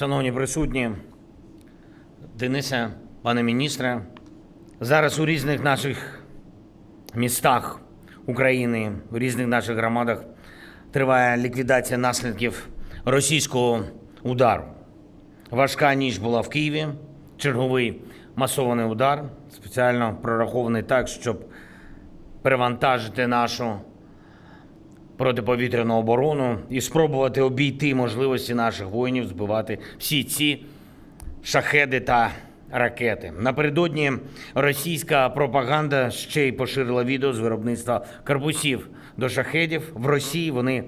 Шановні присутні, Денисе, пане міністре, зараз у різних наших містах України, у різних наших громадах триває ліквідація наслідків російського удару. Важка ніч була в Києві, черговий масований удар, спеціально прорахований так, щоб перевантажити нашу протиповітряну оборону і спробувати обійти можливості наших воїнів збивати всі ці шахеди та ракети. Напередодні російська пропаганда ще й поширила відео з виробництва корпусів до шахедів. В Росії вони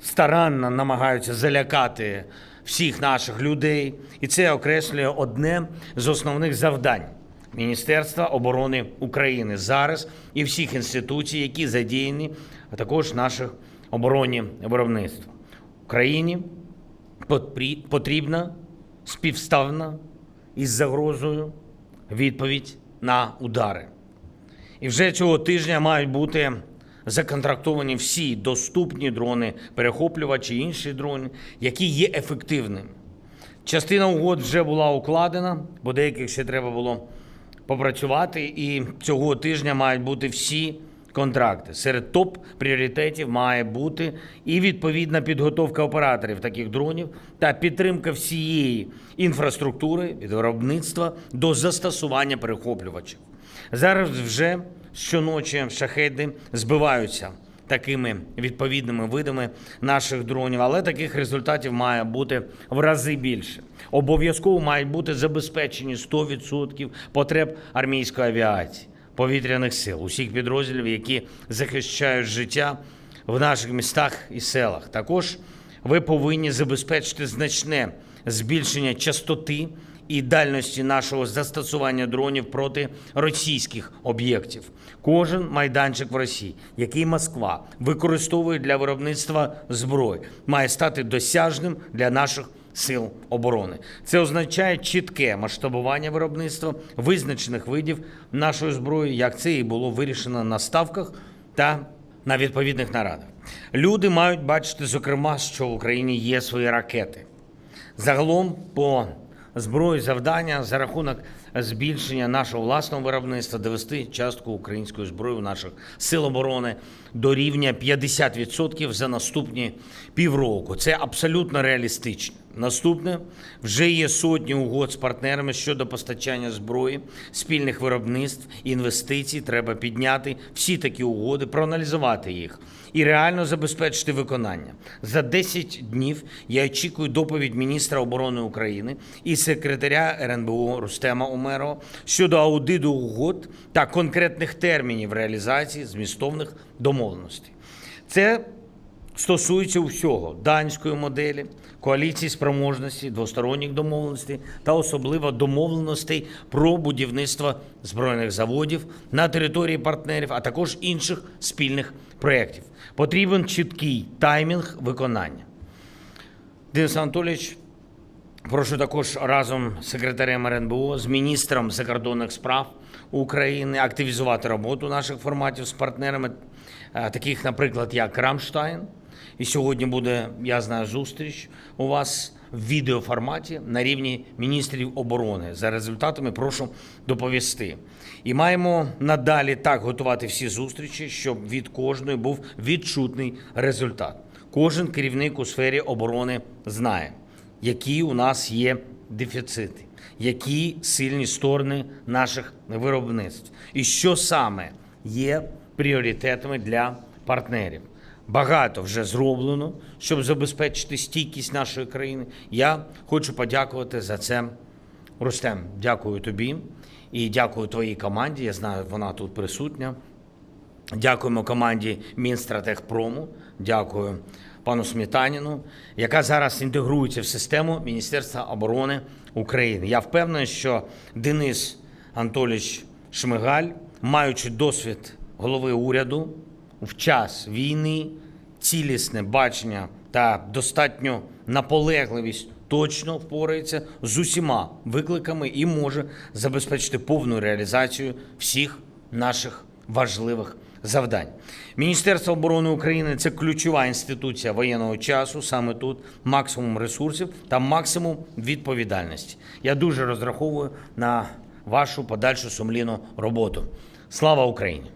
старанно намагаються залякати всіх наших людей, і це окреслює одне з основних завдань Міністерства оборони України зараз і всіх інституцій, які задіяні, а також наших оборонні виробництва. Україні потрібна співставна із загрозою відповідь на удари. І вже цього тижня мають бути законтрактовані всі доступні дрони, перехоплювачі, інші дрони, які є ефективними. Частина угод вже була укладена, бо деяких ще треба було попрацювати. І цього тижня мають бути всі контракти. Серед топ пріоритетів має бути і відповідна підготовка операторів таких дронів та підтримка всієї інфраструктури від виробництва до застосування перехоплювачів. Зараз вже щоночі шахеди збиваються такими відповідними видами наших дронів, але таких результатів має бути в рази більше. Обов'язково мають бути забезпечені 100% потреб армійської авіації, повітряних сил, усіх підрозділів, які захищають життя в наших містах і селах. Також ви повинні забезпечити значне збільшення частоти і дальності нашого застосування дронів проти російських об'єктів. Кожен майданчик в Росії, який Москва використовує для виробництва зброї, має стати досяжним для наших сил оборони. Це означає чітке масштабування виробництва визначених видів нашої зброї, як це і було вирішено на ставках та на відповідних нарадах. Люди мають бачити, зокрема, що в Україні є свої ракети. Загалом по зброї завдання за рахунок збільшення нашого власного виробництва довести частку української зброї в наших сил оборони до рівня 50% за наступні півроку. Це абсолютно реалістично. Наступне вже є сотні угод з партнерами щодо постачання зброї, спільних виробництв, інвестицій. Треба підняти всі такі угоди, проаналізувати їх і реально забезпечити виконання. За 10 днів я очікую доповідь міністра оборони України і секретаря РНБО Рустема Умерова щодо аудиту угод та конкретних термінів реалізації змістовних домовленостей. Це стосується всього данської моделі, коаліції спроможності, двосторонніх домовленостей та особливо домовленостей про будівництво збройних заводів на території партнерів, а також інших спільних проєктів. Потрібен чіткий таймінг виконання. Денис Анатолійович, Прошу також разом з секретарем РНБО, з міністром закордонних справ України активізувати роботу наших форматів з партнерами, е, таких, наприклад, як Рамштайн. І сьогодні буде, я знаю, зустріч у вас в відеоформаті на рівні міністрів оборони. За результатами прошу доповісти. І маємо надалі так готувати всі зустрічі, щоб від кожної був відчутний результат. Кожен керівник у сфері оборони знає які у нас є дефіцити, які сильні сторони наших виробництв, і що саме є пріоритетами для партнерів. Багато вже зроблено, щоб забезпечити стійкість нашої країни. Я хочу подякувати за це. Рустем, дякую тобі і дякую твоїй команді. Я знаю, вона тут присутня. Дякуємо команді Мінстратегпрому, дякую пану Смітаніну, яка зараз інтегрується в систему Міністерства оборони України. Я впевнений, що Денис Анатолійович Шмигаль, маючи досвід голови уряду в час війни, цілісне бачення та достатньо наполегливість точно впорається з усіма викликами і може забезпечити повну реалізацію всіх наших важливих завдань. Міністерство оборони України це ключова інституція воєнного часу. Саме тут максимум ресурсів та максимум відповідальності. Я дуже розраховую на вашу подальшу сумлінну роботу. Слава Україні!